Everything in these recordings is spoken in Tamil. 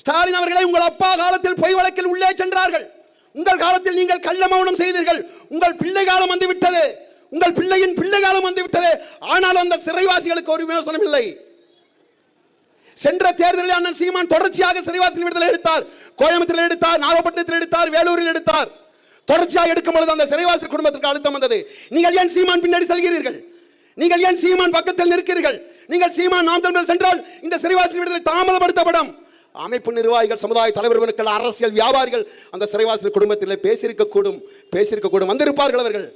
ஸ்டாலின் அவர்களை உங்கள் அப்பா காலத்தில் பொய் வழக்கில் உள்ளே சென்றார்கள். உங்கள் காலத்தில் நீங்கள் கள்ள மௌனம் செய்தீர்கள். உங்கள் பிள்ளை காலம் வந்துவிட்டது உங்கள் பிள்ளையின் பிள்ளை காலம் வந்துவிட்டது ஆனால் ஆனாலும் அந்த சிறைவாசிகளுக்கு ஒரு விமர்சனம் இல்லை. சென்ற தேர்தலில் அண்ணன் சீமான் தொடர்ச்சியாக சிறைவாசி விடுதலை எடுத்தார். கோயம்புத்தூரில் எடுத்தார் நாகப்பட்டினத்தில் எடுத்தார் வேலூரில் எடுத்தார். தொடர்ச்சியாக எடுக்கும் பொழுது அந்த சிறைவாசி குடும்பத்திற்கு அழுத்தம் வந்தது. நீங்கள் ஏன் சீமான் பின்னாடி செல்கிறீர்கள்? நீங்கள் ஏன் சீமான் பக்கத்தில் நிற்கிறீர்கள்? நீங்கள் சீமான் நாம் தமிழர் சென்றால் இந்த சிறைவாசி விடுதலை தாமதப்படுத்தப்படும். அமைப்பு நிர்வாகிகள் சமுதாய தலைவர் மக்கள் அரசியல் வியாபாரிகள் அந்த சிறைவாசி குடும்பத்தில் பேசியிருக்கக்கூடும் பேசியிருக்கக்கூடும். வந்திருப்பார்கள் அவர்கள்.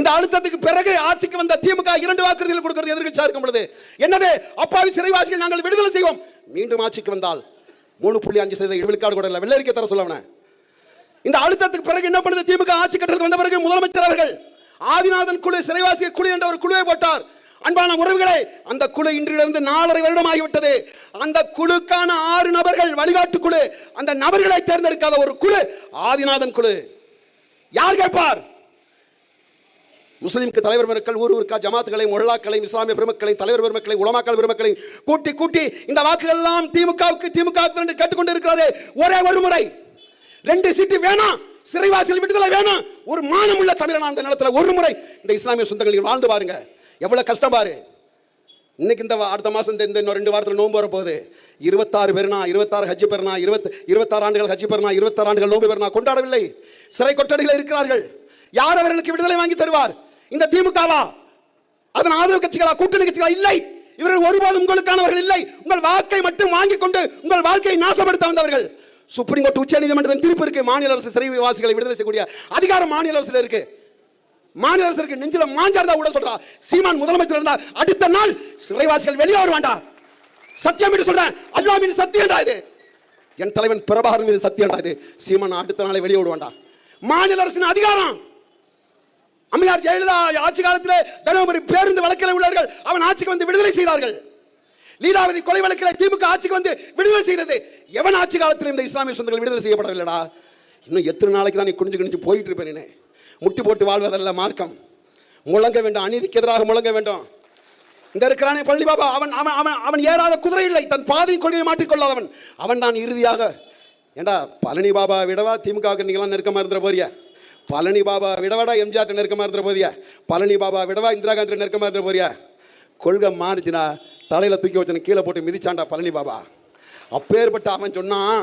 இந்த அழுத்தத்துக்கு பிறகு ஆட்சிக்கு வந்த திமுக இரண்டு வாக்குறுதிகள் கொடுக்கிறது எதிர்கட்சியா இருக்கும் பொழுது என்னது? அப்பாவி சிறைவாசிகள் நாங்கள் விடுதலை செய்வோம். மீண்டும் ஆட்சிக்கு வந்தால் மூணு புள்ளி அஞ்சு சதவீத விழுக்காடு கூட இல்லை வெள்ளரிக்க தர சொல்லவன இந்த அழுத்தத்துக்கு பிறகு என்ன பண்ணுது? திமுக ஆட்சி கட்டத்துக்கு வந்த பிறகு முதலமைச்சர் அவர்கள் ஆதிநாதன் குழு சிறைவாசிய குழு என்ற ஒரு குழுவை போட்டார். அன்பான உறவுகளே அந்த குழு இன்றிலிருந்து நாலரை வருடம் ஆகிவிட்டது அந்த குழுக்கான ஆறு நபர்கள் வழிகாட்டு குழு. அந்த நபர்களை தேர்ந்தெடுக்காத ஒரு குழு ஆதிநாதன் குழு. யார் கேட்பார்? முஸ்லிம்க்கு தலைவர் பெருமக்கள் ஊர் ஊருக்கா ஜமாத்துகளையும் ஒல்லாக்களையும் இஸ்லாமிய பெருமக்களையும் தலைவர் பெருமக்களையும் உலமாக்கள் பெருமக்களையும் கூட்டி கூட்டி இந்த வாக்குகள் எல்லாம் திமுகவுக்கு திமுக கேட்டுக்கொண்டு இருக்கிறாரு ஒரே ஒரு முறை. ரெண்டு சீட்டு வேணாம் சிறைவாசியில் விடுதலை வேணாம் ஒரு மானமுள்ள தமிழன் அந்த நிலத்தில் ஒரு முறை. இந்த இஸ்லாமிய சொந்தங்கள் வாழ்ந்து பாருங்க எவ்வளோ கஷ்டம் பாரு. இன்னைக்கு இந்த வா- அடுத்த மாதம் இந்த- இன்னும் ரெண்டு வாரத்தில் நோன்பு வரப்போகுது. இருபத்தாறு பெருனா இருபத்தாறு ஹஜ்ஜி பெருனா இருபத்தி இருபத்தாறு ஆண்டுகள் ஹஜ்ஜி பெருனா இருபத்தாறு ஆண்டுகள் நோன்பு பெருனா கொண்டாடவில்லை. சிறை கொட்டடியில் இருக்கிறார்கள். யார் அவர்களுக்கு விடுதலை வாங்கி தருவார்? இந்த திமுகவா? அதன் ஆதரவு கட்சிகளா? கூட்டணி கட்சிகளா? இல்லை. இவர்கள் ஒருபோதும் உங்களுக்கானவர்கள் இல்லை. உங்கள் வாக்கை மட்டும் வாங்கி கொண்டு உங்கள் வாழ்க்கையை நாசப்படுத்த வந்தவர்கள். சுப்ரீம் கோர்ட் உச்ச நீதிமன்றத்தின் தீர்ப்பு இருக்கு. மாநில அரசு சிறைவாசிகளை விடுதலை செய்யக்கூடிய அதிகாரம் மாநில அரசுல இருக்கு. மாநில அரசுக்கு நெஞ்சில மாஞ்சாருந்தா கூட சொல்றா. சீமான் முதலமைச்சர் இருந்தா அடுத்த நாள் சிறைவாசிகள் வெளியே வருவாண்டா சத்தியம் என்று சொல்றேன். அல்லா மீது சத்தியம்டா இது. என் தலைவன் பிரபாகரன் மீது சத்தியம்டா இது. சீமான் அடுத்த நாளை வெளியே விடுவாண்டா மாநில அரசின் அதிகாரம். அம்மையார் ஜெயலலிதா ஆட்சி காலத்தில் தருமபுரி பேருந்து வழக்கில் உள்ளவர்கள் அவன் ஆட்சிக்கு வந்து விடுதலை செய்தார்கள். லீலாவதி கொலை வழக்கில் திமுக ஆட்சிக்கு வந்து விடுதலை செய்தது. எவன் ஆட்சி காலத்தில் இந்த இஸ்லாமிய சொந்தங்கள் விடுதலை செய்யப்படவில்லைடா? இன்னும் எத்தனை நாளைக்கு தான் நீ குனிஞ்சு குனிஞ்சு போயிட்டு இருப்பேன் முட்டி போட்டு வாழ்வதல்ல மார்க்கம். முழங்க வேண்டும் அநீதிக்கு எதிராக முழங்க வேண்டும். இந்த இருக்கிறானே பள்ளி பாபா அவன் அவன் அவன் அவன் ஏறாத குதிரை இல்லை தன் பாதை கொள்கையை மாட்டிக்கொள்ளாதவன் அவன் தான் இறுதியாக ஏண்டா பழனி பாபா விடவா திமுகவுக்கு நீங்களாம் நெருக்கமாக இருந்துற போறியா? பழனி பாபா விடவாடா எம்ஜிஆர் நெருக்கமாக இருந்துற போறியா? பழனி பாபா விடவா இந்திரா காந்தி நெருக்கமாக இருந்துற போறியா? கொள்கை மாறுச்சுனா தலையில் தூக்கி வச்சன கீழே போட்டு மிதிச்சாண்டா பழனி பாபா. அப்பேற்பட்ட அவன் சொன்னான்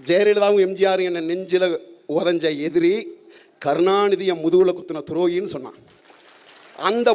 ஜெயலலிதாவும் எம்ஜிஆரும் என்னை நெஞ்சில உதஞ்ச எதிரி கருணாநிதியை முதுகில் குத்தின குத்துன துரோகின்னு சொன்னான். அந்த